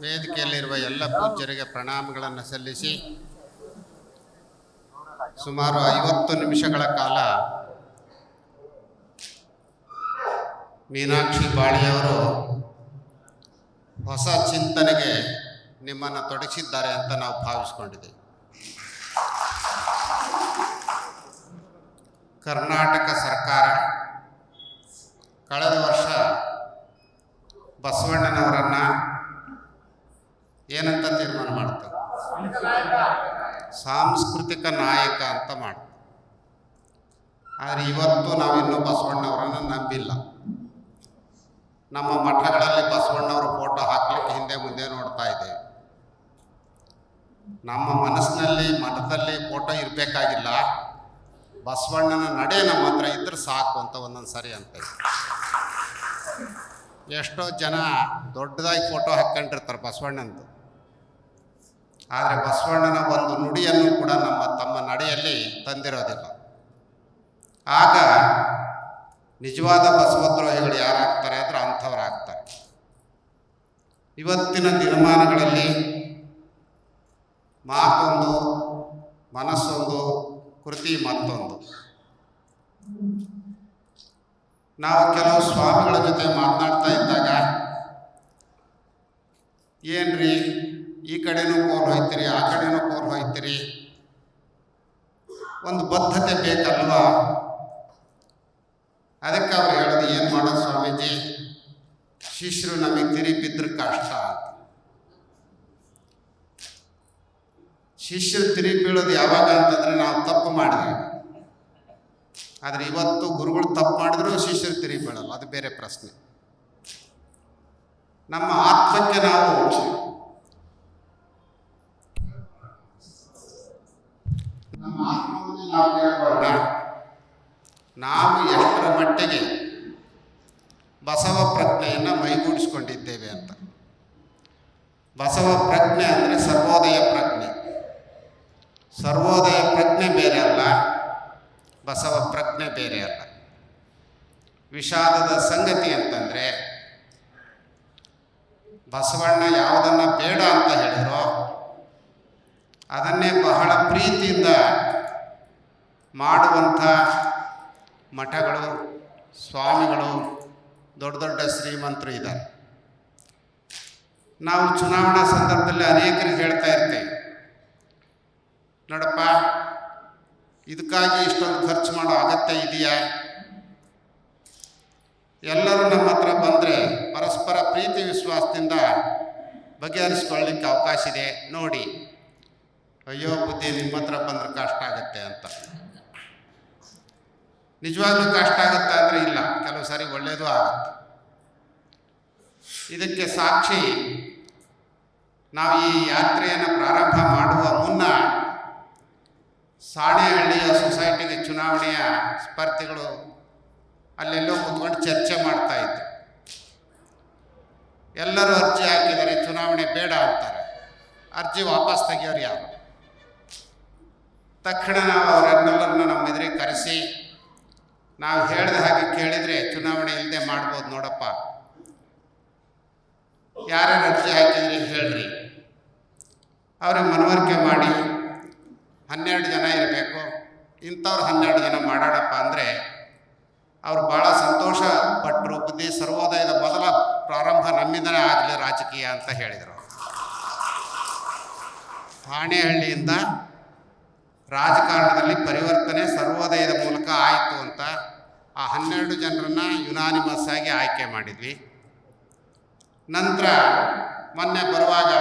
ವೇದಿಕೆಯಲ್ಲಿರುವ ಎಲ್ಲ ಪೂಜ್ಯರಿಗೆ ಪ್ರಣಾಮಗಳನ್ನು ಸಲ್ಲಿಸಿ ಸುಮಾರು ಐವತ್ತು ನಿಮಿಷಗಳ ಕಾಲ ಮೀನಾಕ್ಷಿ ಬಾಳಿಯವರು ಹೊಸ ಚಿಂತನೆಗೆ ನಿಮ್ಮನ್ನು ತೊಡಗಿಸಿದ್ದಾರೆ ಅಂತ ನಾವು ಭಾವಿಸ್ಕೊಂಡಿದ್ದೀವಿ. ಕರ್ನಾಟಕ ಸರ್ಕಾರ ಕಳೆದ ವರ್ಷ ಬಸವಣ್ಣನವರನ್ನು ಏನಂತ ತೀರ್ಮಾನ ಮಾಡ್ತಾರೆ? ಸಾಂಸ್ಕೃತಿಕ ನಾಯಕ ಅಂತ ಮಾಡ್ತಾರೆ. ಆದರೆ ಇವತ್ತು ನಾವಿನ್ನೂ ಬಸವಣ್ಣವರನ್ನು ನಂಬಿಲ್ಲ. ನಮ್ಮ ಮಠಗಳಲ್ಲಿ ಬಸವಣ್ಣವರ ಫೋಟೋ ಹಾಕ್ಲಿಕ್ಕೆ ಹಿಂದೆ ಮುಂದೆ ನೋಡ್ತಾ ಇದ್ದೇವೆ ನಮ್ಮ ಮನಸ್ಸಿನಲ್ಲಿ, ಮಠದಲ್ಲಿ ಫೋಟೋ ಇರಬೇಕಾಗಿಲ್ಲ. ಬಸವಣ್ಣನ ನಡೆ ನಮ್ಮ ಹತ್ರ ಇದ್ರೆ ಸಾಕು ಅಂತ ಒಂದೊಂದು ಸರಿ ಅಂತ ಎಷ್ಟೋ ಜನ ದೊಡ್ಡದಾಗಿ ಫೋಟೋ ಹಾಕ್ಕೊಂಡಿರ್ತಾರೆ ಬಸವಣ್ಣಂದು. ಆದರೆ ಬಸವಣ್ಣನ ಒಂದು ನುಡಿಯನ್ನು ಕೂಡ ನಮ್ಮ ತಮ್ಮ ನಡೆಯಲ್ಲಿ ತಂದಿರೋದಿಲ್ಲ. ಆಗ ನಿಜವಾದ ಬಸವದ್ರೋಹಿಗಳು ಯಾರಾಗ್ತಾರೆ ಅಂಥವ್ರು ಆಗ್ತಾರೆ ಇವತ್ತಿನ ದಿನಮಾನಗಳಲ್ಲಿ ಮಾತೊಂದು, ಮನಸ್ಸೊಂದು, ಕೃತಿ ಮತ್ತೊಂದು. ನಾವು ಕೆಲವು ಸ್ವಾಮಿಗಳ ಜೊತೆ ಮಾತನಾಡ್ತಾ ಇದ್ದಾಗ, ಏನ್ರಿ, ಈ ಕಡೆನೂ ಕೋಲ್ ಹೋಯ್ತೀರಿ, ಆ ಕಡೆನೂ ಕೋಲ್ ಹೋಯ್ತೀರಿ? ಒಂದು ಬದ್ಧತೆ ಬೇಕಲ್ವಾ? ಅದಕ್ಕೆ ಅವ್ರು ಹೇಳೋದು, ಏನು ಮಾಡೋದು ಸ್ವಾಮೀಜಿ? ಶಿಷ್ಯರು ನಮಗೆ ತಿರಿ ಬಿದ್ದರೆ ಕಷ್ಟ ಶಿಷ್ಯರು ತಿರಿ ಬೀಳೋದು ಯಾವಾಗ ಅಂತಂದ್ರೆ ನಾವು ತಪ್ಪು ಮಾಡಿದಾಗ. ಆದರೆ ಇವತ್ತು ಗುರುಗಳು ತಪ್ಪು ಮಾಡಿದ್ರು ಶಿಷ್ಯರು ತಿರುಗಿ ಅದು ಬೇರೆ ಪ್ರಶ್ನೆ. ನಮ್ಮ ಆತ್ಮಕ್ಕೆ ನಾವು ನಮ್ಮ ಆತ್ಮವನ್ನು ನಾವು ನಾವು ಎಷ್ಟರ ಮಟ್ಟಿಗೆ ಬಸವ ಪ್ರಜ್ಞೆಯನ್ನು ಮೈಗೂಡಿಸ್ಕೊಂಡಿದ್ದೇವೆ ಅಂತ. ಬಸವ ಪ್ರಜ್ಞೆ ಅಂದರೆ ಸರ್ವೋದಯ ಪ್ರಜ್ಞೆ. ಸರ್ವೋದಯ ಪ್ರಜ್ಞೆ ಬೇರೆ ಅಲ್ಲ. ಬಸವ ಪ್ರಜ್ಞೆ ಬೇರೆ ಅಲ್ಲ. ವಿಷಾದದ ಸಂಗತಿ ಅಂತಂದರೆ, ಬಸವಣ್ಣ ಯಾವುದನ್ನು ಬೇಡ ಅಂತ ಹೇಳಿದ್ರೋ, ಅದನ್ನೇ ಬಹಳ ಪ್ರೀತಿಯಿಂದ ಮಾಡುವಂಥ ಮಠಗಳು, ಸ್ವಾಮಿಗಳು, ದೊಡ್ಡ ದೊಡ್ಡ ಶ್ರೀಮಂತರು ಇದ್ದಾರೆ. ನಾವು ಚುನಾವಣಾ ಸಂದರ್ಭದಲ್ಲಿ ಅನೇಕರಿಗೆ ಹೇಳ್ತಾ ಇರ್ತೀವಿ. ನೋಡಪ್ಪ ಇದಕ್ಕಾಗಿ ಇಷ್ಟೊಂದು ಖರ್ಚು ಮಾಡೋ ಅಗತ್ಯ ಇದೆಯಾ? ಎಲ್ಲರೂ ನಮ್ಮ ಹತ್ರ ಬಂದರೆ ಪರಸ್ಪರ ಪ್ರೀತಿ ವಿಶ್ವಾಸದಿಂದ ಬಗೆಹರಿಸ್ಕೊಳ್ಳಿಕ್ಕೆ ಅವಕಾಶ ಇದೆ. ನೋಡಿ. ಅಯ್ಯೋ, ಬುದ್ಧಿ ನಿಮ್ಮ ಹತ್ರ ಬಂದರೆ ಕಷ್ಟ ಆಗುತ್ತೆ ಅಂತ. ನಿಜವಾಗ್ಲೂ ಕಷ್ಟ ಆಗುತ್ತೆ ಅಂದರೆ ಇಲ್ಲ. ಕೆಲವು ಸಾರಿ ಒಳ್ಳೆಯದು ಆಗುತ್ತೆ. ಇದಕ್ಕೆ ಸಾಕ್ಷಿ, ನಾವು ಈ ಯಾತ್ರೆಯನ್ನು ಪ್ರಾರಂಭ ಮಾಡುವ ಮುನ್ನ ಸಾಣೆಹಳ್ಳಿಯ ಸೊಸೈಟಿಗೆ ಚುನಾವಣೆಯ ಸ್ಪರ್ಧಿಗಳು ಅಲ್ಲೆಲ್ಲೋ ಕೂತ್ಕೊಂಡು ಚರ್ಚೆ ಮಾಡ್ತಾ ಇದ್ದರು ಎಲ್ಲರೂ ಅರ್ಜಿ ಹಾಕಿದರೆ ಚುನಾವಣೆ ಬೇಡ ಅಂತಾರೆ. ಅರ್ಜಿ ವಾಪಸ್ ತೆಗಿಯೋರು ಯಾರು? ತಕ್ಷಣ ನಾವು ಅವರೆಲ್ಲರನ್ನ ನಮ್ಮ ಎದುರಿಗೆ ಕರೆಸಿ, ನಾವು ಹೇಳಿದ ಹಾಗೆ ಕೇಳಿದರೆ ಚುನಾವಣೆ ಇಲ್ಲದೆ ಮಾಡ್ಬೋದು ನೋಡಪ್ಪ. ಯಾರ್ಯಾರು ಅರ್ಜಿ ಹಾಕಿದ್ರಿ ಹೇಳ್ರಿ. ಅವರ ಮನವರಿಕೆ ಮಾಡಿ. ಹನ್ನೆರಡು ಜನ ಇರಬೇಕು. ಇಂಥವ್ರು ಹನ್ನೆರಡು ಜನ ಮಾಡೋಣಪ್ಪ ಅಂದರೆ ಅವರು ಭಾಳ ಸಂತೋಷ ಪಟ್ಟರು ಬುದ್ಧಿ ಸರ್ವೋದಯದ ಮೊದಲ ಪ್ರಾರಂಭ ನಮ್ಮಿಂದನೇ ಆಗಲಿ ರಾಜಕೀಯ ಅಂತ ಹೇಳಿದರು ಹಾಣೆಹಳ್ಳಿಯಿಂದ ರಾಜಕಾರಣದಲ್ಲಿ ಪರಿವರ್ತನೆ ಸರ್ವೋದಯದ ಮೂಲಕ ಆಯಿತು ಅಂತ ಆ ಹನ್ನೆರಡು ಜನರನ್ನು ಯುನಾನಿಮಸ್ ಆಗಿ ಆಯ್ಕೆ ಮಾಡಿದ್ವಿ. ನಂತರ ಮೊನ್ನೆ ಬರುವಾಗ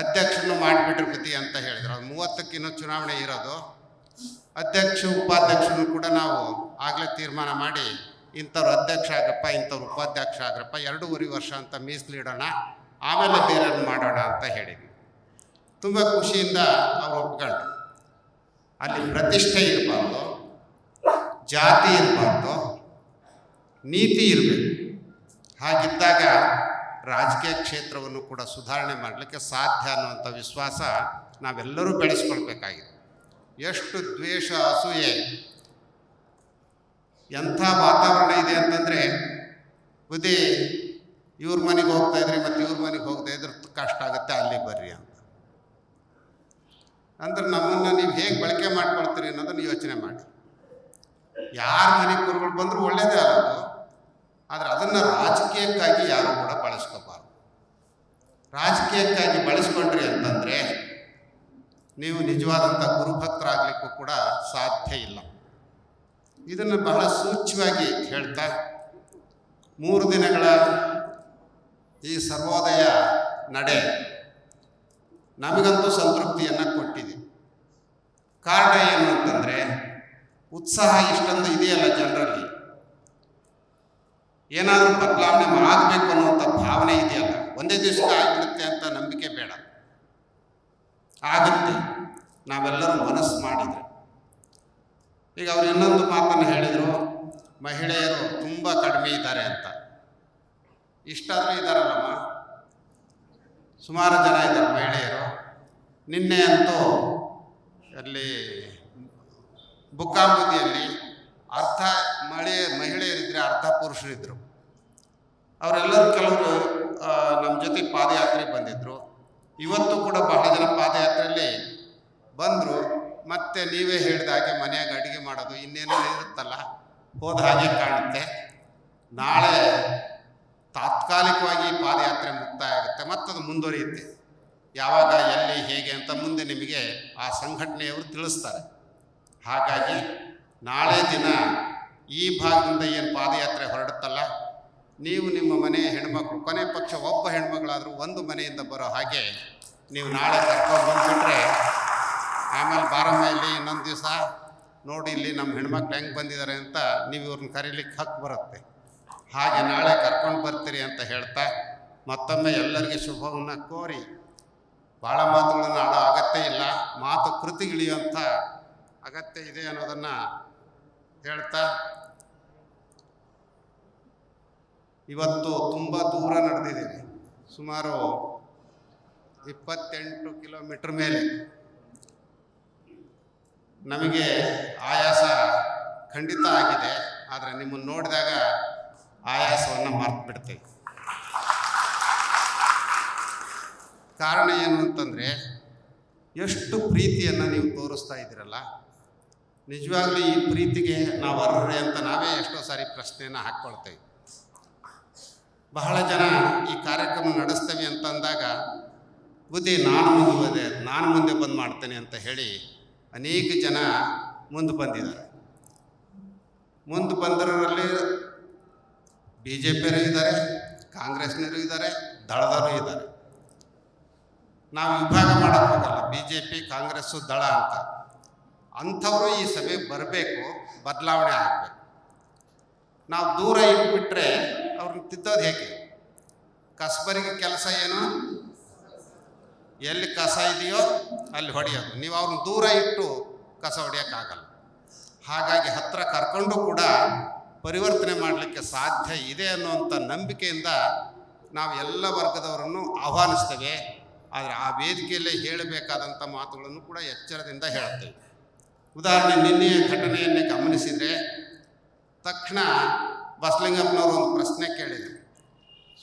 ಅಧ್ಯಕ್ಷರನ್ನು ಮಾಡಿಬಿಟ್ರು ಅಂತ ಹೇಳಿದ್ರು. ಅದು ಮೂವತ್ತಕ್ಕಿನ್ನೂ ಚುನಾವಣೆ ಇರೋದು. ಅಧ್ಯಕ್ಷ ಉಪಾಧ್ಯಕ್ಷನು ಕೂಡ ನಾವು ಆಗಲೇ ತೀರ್ಮಾನ ಮಾಡಿ, ಇಂಥವ್ರು ಅಧ್ಯಕ್ಷ ಆಗ್ರಪ್ಪ ಇಂಥವ್ರು ಉಪಾಧ್ಯಕ್ಷ ಆಗ್ರಪ್ಪ ಎರಡೂವರೆ ವರ್ಷ ಅಂತ ಮೀಸಲಿಡೋಣ, ಆಮೇಲೆ ಬೇರೆಯನ್ನು ಮಾಡೋಣ ಅಂತ ಹೇಳಿದ್ವಿ. ತುಂಬ ಖುಷಿಯಿಂದ ಅವ್ರು ಒಪ್ಕೊಂಡ್ರು. ಅಲ್ಲಿ ಪ್ರತಿಷ್ಠೆ ಇರಬಾರ್ದು, ಜಾತಿ ಇರಬಾರ್ದು, ನೀತಿ ಇರಬೇಕು. ಹಾಗಿದ್ದಾಗ ರಾಜಕೀಯ ಕ್ಷೇತ್ರವನ್ನು ಕೂಡ ಸುಧಾರಣೆ ಮಾಡಲಿಕ್ಕೆ ಸಾಧ್ಯ ಅನ್ನುವಂಥ ವಿಶ್ವಾಸ ನಾವೆಲ್ಲರೂ ಬೆಳೆಸ್ಕೊಳ್ಬೇಕಾಗಿದೆ. ಎಷ್ಟು ದ್ವೇಷ, ಅಸೂಯೆ, ಎಂಥ ವಾತಾವರಣ ಇದೆ ಅಂತಂದರೆ, ಬುದ್ಧಿ ಇವ್ರ ಮನೆಗೆ ಹೋಗ್ತಾ ಇದ್ರಿ ಮತ್ತು ಇವ್ರ ಮನೆಗೆ ಹೋಗ್ತಾ ಇದ್ರೆ ಕಷ್ಟ ಆಗುತ್ತೆ, ಅಲ್ಲಿ ಬರ್ರಿ ಅಂತ. ಅಂದ್ರೆ ನಮ್ಮನ್ನು ನೀವು ಹೇಗೆ ಬಳಕೆ ಮಾಡ್ಕೊಳ್ತೀರಿ ಅನ್ನೋದನ್ನು ಯೋಚನೆ ಮಾಡಿ ಯಾರ ಮನೆ ಕುರುಗಳು ಬಂದರೂ ಒಳ್ಳೆಯದೇ ಆಗೋದು. ಆದರೆ ಅದನ್ನು ರಾಜಕೀಯಕ್ಕಾಗಿ ಯಾರು ಕೂಡ ರಾಜಕೀಯಕ್ಕಾಗಿ ಬಳಸ್ಕೊಂಡ್ರಿ ಅಂತಂದರೆ ನೀವು ನಿಜವಾದಂಥ ಗುರುಭಕ್ತರಾಗಲಿಕ್ಕೂ ಕೂಡ ಸಾಧ್ಯ ಇಲ್ಲ. ಇದನ್ನು ಬಹಳ ಸೂಚ್ಯವಾಗಿ ಹೇಳ್ತಾ ಮೂರು ದಿನಗಳ ಈ ಸರ್ವೋದಯ ನಡೆ ನಮಗಂತೂ ಸಂತೃಪ್ತಿಯನ್ನು ಕೊಟ್ಟಿದೆ. ಕಾರಣ ಏನು ಅಂತಂದರೆ ಉತ್ಸಾಹ ಇಷ್ಟೊಂದು ಇದೆಯಲ್ಲ ಜನರಲ್ಲಿ. ಏನಾದರೂ ಬದಲಾವಣೆ ಆಗಬೇಕು ಅನ್ನುವಂಥ ಭಾವನೆ ಇದೆಯಲ್ಲ. ಒಂದೇ ದಿವಸಕ್ಕೆ ಆಗಿಬಿಡುತ್ತೆ ಅಂತ ನಂಬಿಕೆ ಬೇಡ. ಆಗುತ್ತೆ. ನಾವೆಲ್ಲರೂ ಮನಸ್ಸು ಮಾಡಿದರೆ. ಈಗ ಅವರು ಇನ್ನೊಂದು ಮಾತನ್ನು ಹೇಳಿದರು, ಮಹಿಳೆಯರು ತುಂಬ ಕಡಿಮೆ ಇದ್ದಾರೆ ಅಂತ. ಇಷ್ಟಾದರೂ ಇದ್ದಾರಲ್ಲಮ್ಮ? ಸುಮಾರು ಜನ ಇದ್ದಾರೆ ಮಹಿಳೆಯರು. ನಿನ್ನೆ ಅಂತೂ ಅಲ್ಲಿ ಬುಕ್ಕಾಂಬುದಿಯಲ್ಲಿ ಅರ್ಧ ಮಹಿಳೆ ಮಹಿಳೆಯರಿದ್ದರೆ ಅರ್ಧ ಪುರುಷರಿದ್ದರು ಅವರೆಲ್ಲರೂ ಕೆಲವರು ನಮ್ಮ ಜೊತೆ ಪಾದಯಾತ್ರೆಗೆ ಬಂದಿದ್ದರು ಇವತ್ತು ಕೂಡ ಬಹಳ ಜನ ಪಾದಯಾತ್ರೆಯಲ್ಲಿ ಬಂದರು. ಮತ್ತೆ ನೀವೇ ಹೇಳಿದ ಹಾಗೆ ಮನೆಯಾಗ ಅಡುಗೆ ಮಾಡೋದು ಇನ್ನೇನೋ ಇರುತ್ತಲ್ಲ, ಹೋದ ಹಾಗೆ ಕಾಣುತ್ತೆ. ನಾಳೆ ತಾತ್ಕಾಲಿಕವಾಗಿ ಪಾದಯಾತ್ರೆ ಮುಕ್ತಾಯ ಆಗುತ್ತೆ ಮತ್ತದು ಮುಂದುವರಿಯುತ್ತೆ. ಯಾವಾಗ, ಎಲ್ಲಿ, ಹೇಗೆ ಅಂತ ಮುಂದೆ ನಿಮಗೆ ಆ ಸಂಘಟನೆಯವರು ತಿಳಿಸ್ತಾರೆ. ಹಾಗಾಗಿ ನಾಳೆ ದಿನ ಈ ಭಾಗದಿಂದ ಏನು ಪಾದಯಾತ್ರೆ ಹೊರಡುತ್ತಲ್ಲ ನೀವು ನಿಮ್ಮ ಮನೆಯ ಹೆಣ್ಮಕ್ಳು, ಕೊನೆ ಪಕ್ಷ ಒಬ್ಬ ಹೆಣ್ಮಗಳಾದರೂ ಒಂದು ಮನೆಯಿಂದ ಬರೋ ಹಾಗೆ ನೀವು ನಾಳೆ ಕರ್ಕೊಂಡು ಬಂದುಬಿಟ್ರೆ, ಆಮೇಲೆ ಬಾರಮ್ಮ ಇಲ್ಲಿ ಇನ್ನೊಂದು ದಿವಸ ನೋಡಿ ಇಲ್ಲಿ ನಮ್ಮ ಹೆಣ್ಮಕ್ಳು ಹೆಂಗೆ ಬಂದಿದ್ದಾರೆ ಅಂತ ನೀವು ಇವ್ರನ್ನ ಕರೀಲಿಕ್ಕೆ ಹಕ್ಕು ಬರುತ್ತೆ. ಹಾಗೆ ನಾಳೆ ಕರ್ಕೊಂಡು ಬರ್ತೀರಿ ಅಂತ ಹೇಳ್ತಾ ಮತ್ತೊಮ್ಮೆ ಎಲ್ಲರಿಗೆ ಶುಭವನ್ನು ಕೋರಿ. ಭಾಳ ಮಾತುಗಳನ್ನು ಆಡೋ ಅಗತ್ಯ ಇಲ್ಲ, ಮಾತು ಕೃತಿಗಿಳಿಯುವಂಥ ಅಗತ್ಯ ಇದೆ ಅನ್ನೋದನ್ನು ಹೇಳ್ತಾ ಇವತ್ತು ತುಂಬ ದೂರ ನಡೆದಿದ್ದೀನಿ ಸುಮಾರು ಇಪ್ಪತ್ತೆಂಟು ಕಿಲೋಮೀಟ್ರ್ ಮೇಲೆ ನಮಗೆ ಆಯಾಸ ಖಂಡಿತ ಆಗಿದೆ. ಆದರೆ ನಿಮ್ಮನ್ನು ನೋಡಿದಾಗ ಆಯಾಸವನ್ನು ಮರ್ತು ಬಿಡ್ತೇವೆ ಕಾರಣ ಏನು ಅಂತಂದರೆ, ಎಷ್ಟು ಪ್ರೀತಿಯನ್ನು ನೀವು ತೋರಿಸ್ತಾ ಇದ್ದೀರಲ್ಲ, ನಿಜವಾಗ್ಲೂ ಈ ಪ್ರೀತಿಗೆ ನಾವು ಅರ್ಹರೇ ಅಂತ ನಾವೇ ಎಷ್ಟೋ ಸಾರಿ ಪ್ರಶ್ನೆಯನ್ನು ಹಾಕ್ಕೊಳ್ತೇವೆ. ಬಹಳ ಜನ ಈ ಕಾರ್ಯಕ್ರಮ ನಡೆಸ್ತೇವೆ ಅಂತ ಅಂದಾಗ, ಬುದ್ಧಿ, ನಾನು ಮುಂದೆ ನಾನು ಮುಂದೆ ಬಂದು ಮಾಡ್ತೇನೆ ಅಂತ ಹೇಳಿ ಅನೇಕ ಜನ ಮುಂದೆ ಬಂದಿದ್ದಾರೆ. ಮುಂದೆ ಬಂದಿರೋರಲ್ಲಿ ಬಿ ಜೆ ಪಿಯರು ಇದ್ದಾರೆ, ಕಾಂಗ್ರೆಸ್ನವರು ಇದ್ದಾರೆ, ದಳದವರು ಇದ್ದಾರೆ. ನಾವು ವಿಭಾಗ ಮಾಡೋಕ್ಕಾಗಲ್ಲ ಬಿ ಜೆ ಪಿ ಕಾಂಗ್ರೆಸ್ಸು ದಳ ಅಂತ. ಅಂಥವರು ಈ ಸಭೆಗೆ ಬರಬೇಕು, ಬದಲಾವಣೆ ಆಗಬೇಕು. ನಾವು ದೂರ ಇಟ್ಬಿಟ್ರೆ ಅವ್ರನ್ನ ತಿದ್ದೋದು ಹೇಗೆ? ಕಸ್ಬರಿಗೆ ಕೆಲಸ ಏನು? ಎಲ್ಲಿ ಕಸ ಇದೆಯೋ ಅಲ್ಲಿ ಹೊಡೆಯೋದು. ನೀವು ಅವ್ರನ್ನ ದೂರ ಇಟ್ಟು ಕಸ ಹೊಡೆಯೋಕ್ಕಾಗಲ್ಲ. ಹಾಗಾಗಿ ಹತ್ತಿರ ಕರ್ಕೊಂಡು ಕೂಡ ಪರಿವರ್ತನೆ ಮಾಡಲಿಕ್ಕೆ ಸಾಧ್ಯ ಇದೆ ಅನ್ನುವಂಥ ನಂಬಿಕೆಯಿಂದ ನಾವು ಎಲ್ಲ ವರ್ಗದವರನ್ನು ಆಹ್ವಾನಿಸ್ತೇವೆ. ಆದರೆ ಆ ವೇದಿಕೆಯಲ್ಲೇ ಹೇಳಬೇಕಾದಂಥ ಮಾತುಗಳನ್ನು ಕೂಡ ಎಚ್ಚರದಿಂದ ಹೇಳುತ್ತೇವೆ. ಉದಾಹರಣೆ ನಿನ್ನೆಯ ಘಟನೆಯನ್ನೇ ಗಮನಿಸಿದರೆ, ತಕ್ಷಣ ಬಸಲಿಂಗಪ್ಪನವರು ಒಂದು ಪ್ರಶ್ನೆ ಕೇಳಿದರು.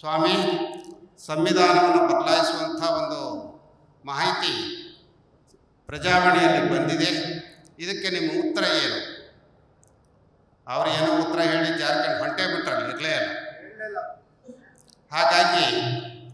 ಸ್ವಾಮಿ, ಸಂವಿಧಾನವನ್ನು ಬದಲಾಯಿಸುವಂಥ ಒಂದು ಮಾಹಿತಿ ಪ್ರಜಾವಾಣಿಯಲ್ಲಿ ಬಂದಿದೆ. ಇದಕ್ಕೆ ನಿಮ್ಮ ಉತ್ತರ ಏನು? ಅವರು ಏನು ಉತ್ತರ ಹೇಳಿ ಜಾರ್ಖಂಡ್ ಹೊಂಟೆ ಬಿಟ್ಟರಲ್ಲ ಇರಲೇ ಇಲ್ಲ. ಹಾಗಾಗಿ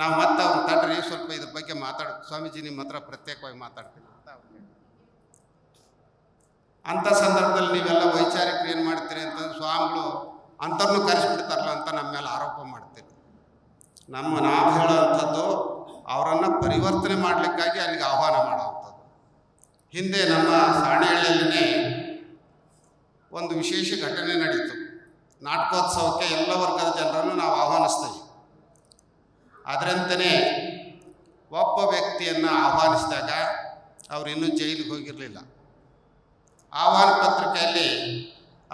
ನಾವು ಮತ್ತೆ ಅವ್ರು ತಡ್ರಿ, ಸ್ವಲ್ಪ ಇದ್ರ ಬಗ್ಗೆ ಮಾತಾಡ, ಸ್ವಾಮೀಜಿ ನಿಮ್ಮ ಹತ್ರ ಪ್ರತ್ಯೇಕವಾಗಿ ಮಾತಾಡ್ತೀನಿ ಅಂತ. ಅಂಥ ಸಂದರ್ಭದಲ್ಲಿ ನೀವೆಲ್ಲ ವೈಚಾರಿಕರು ಏನು ಮಾಡ್ತೀರಿ ಅಂತಂದ್ರೆ ಸ್ವಾಮಿಗಳು ಅಂಥವ್ರನ್ನೂ ಕರೆಸಿಬಿಡ್ತಾರಲ್ಲ ಅಂತ ನಮ್ಮ ಮೇಲೆ ಆರೋಪ ಮಾಡ್ತೀರಿ ನಮ್ಮ ನಾವು ಹೇಳೋವಂಥದ್ದು ಅವರನ್ನು ಪರಿವರ್ತನೆ ಮಾಡಲಿಕ್ಕಾಗಿ ಅಲ್ಲಿಗೆ ಆಹ್ವಾನ ಮಾಡುವಂಥದ್ದು. ಹಿಂದೆ ನಮ್ಮ ಸಾಣೆಹಳ್ಳಿಯಲ್ಲೇ ಒಂದು ವಿಶೇಷ ಘಟನೆ ನಡೀತು. ನಾಟಕೋತ್ಸವಕ್ಕೆ ಎಲ್ಲ ವರ್ಗದ ಜನರನ್ನು ನಾವು ಆಹ್ವಾನಿಸ್ತೀವಿ. ಅದರಂತೆಯೇ ಒಬ್ಬ ವ್ಯಕ್ತಿಯನ್ನು ಆಹ್ವಾನಿಸಿದಾಗ ಅವರು ಇನ್ನೂ ಜೈಲಿಗೆ ಹೋಗಿರಲಿಲ್ಲ. ಆಹ್ವಾನ ಪತ್ರಿಕೆಯಲ್ಲಿ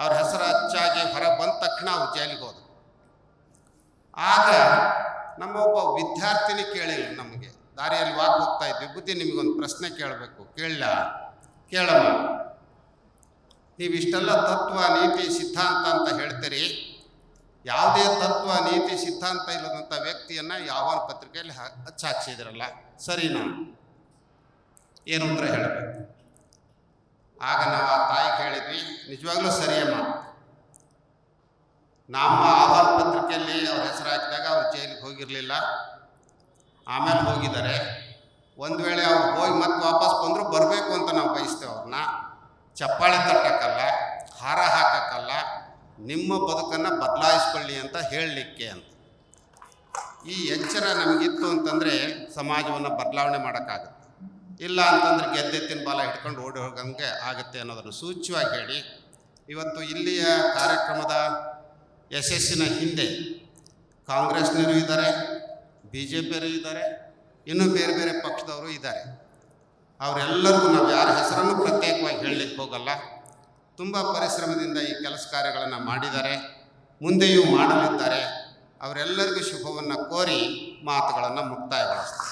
ಅವ್ರ ಹೆಸರು ಅಚ್ಚಾಗಿ ಹೊರ ಬಂದ ತಕ್ಷಣ ಅವ್ರು ಜೈಲಿಗೆ ಹೋದರು. ಆಗ ನಮ್ಮ ಒಬ್ಬ ವಿದ್ಯಾರ್ಥಿನಿ ಕೇಳಿಲ್ಲ ನಮಗೆ, ದಾರಿಯಲ್ಲಿ ವಾಕ್ ಹೋಗ್ತಾ ಇದ್ವಿ, ಬುದ್ಧಿ ನಿಮಗೊಂದು ಪ್ರಶ್ನೆ ಕೇಳಬೇಕು. ಕೇಳಲ್ಲ ಕೇಳಮ್ಮ ನೀವಿಷ್ಟೆಲ್ಲ ತತ್ವ, ನೀತಿ, ಸಿದ್ಧಾಂತ ಅಂತ ಹೇಳ್ತೀರಿ? ಯಾವುದೇ ತತ್ವ, ನೀತಿ, ಸಿದ್ಧಾಂತ ಇಲ್ಲದಂಥ ವ್ಯಕ್ತಿಯನ್ನು ಯಾವ ಪತ್ರಿಕೆಯಲ್ಲಿ ಹಚ್ಚಾಕ್ಸಿದ್ರಲ್ಲ ಸರಿನಾ? ಏನು ಉತ್ತರ ಹೇಳಬೇಕು? ಆಗ ನಾವು ಆ ತಾಯಿ ಕೇಳಿದ್ವಿ, ನಿಜವಾಗ್ಲೂ ಸರಿಯಮ್ಮ. ನಮ್ಮ ಆಹ್ವಾನ ಪತ್ರಿಕೆಯಲ್ಲಿ ಅವ್ರ ಹೆಸರು ಹಾಕಿದಾಗ ಅವ್ರು ಜೈಲಿಗೆ ಹೋಗಿರಲಿಲ್ಲ. ಆಮೇಲೆ ಹೋಗಿದ್ದಾರೆ. ಒಂದು ವೇಳೆ ಅವ್ರು ಹೋಗಿ ಮತ್ತೆ ವಾಪಸ್ ಬಂದರೂ ಬರಬೇಕು ಅಂತ ನಾವು ಬಯಸ್ತೇವೆ ಅವ್ರನ್ನ. ಚಪ್ಪಾಳೆ ತಟ್ಟಕ್ಕಲ್ಲ, ಹಾರ ಹಾಕಕ್ಕಲ್ಲ, ನಿಮ್ಮ ಬದುಕನ್ನು ಬದಲಾಯಿಸ್ಕೊಳ್ಳಿ ಅಂತ ಹೇಳಲಿಕ್ಕೆ ಅಂತ. ಈ ಎಚ್ಚರ ನಮಗಿತ್ತು ಅಂತಂದರೆ ಸಮಾಜವನ್ನು ಬದಲಾವಣೆ ಮಾಡೋಕ್ಕಾಗುತ್ತೆ. ಇಲ್ಲ ಅಂತಂದ್ರೆ ಗೆದ್ದೆತ್ತಿನ ಬಾಲ ಹಿಡ್ಕೊಂಡು ಓಡಿ ಹೋಗಂಗೆ ಆಗುತ್ತೆ ಅನ್ನೋದನ್ನು ಸೂಚ್ಯವಾಗಿ ಹೇಳಿ. ಇವತ್ತು ಇಲ್ಲಿಯ ಕಾರ್ಯಕ್ರಮದ ಯಶಸ್ಸಿನ ಹಿಂದೆ ಕಾಂಗ್ರೆಸ್ನವರು ಇದ್ದಾರೆ ಬಿ ಜೆ ಪಿಯವರು ಇದ್ದಾರೆ, ಇನ್ನೂ ಬೇರೆ ಬೇರೆ ಪಕ್ಷದವರು ಇದ್ದಾರೆ. ಅವರೆಲ್ಲರಿಗೂ ನಾವು ಯಾರ ಹೆಸರನ್ನು ಪ್ರತ್ಯೇಕವಾಗಿ ಹೇಳಲಿಕ್ಕೆ ಹೋಗಲ್ಲ. ತುಂಬ ಪರಿಶ್ರಮದಿಂದ ಈ ಕೆಲಸ ಕಾರ್ಯಗಳನ್ನು ಮಾಡಿದ್ದಾರೆ, ಮುಂದೆಯೂ ಮಾಡಲಿದ್ದಾರೆ. ಅವರೆಲ್ಲರಿಗೂ ಶುಭವನ್ನು ಕೋರಿ ಮಾತುಗಳನ್ನು ಮುಕ್ತಾಯಗೊಳಿಸ್ತಾರೆ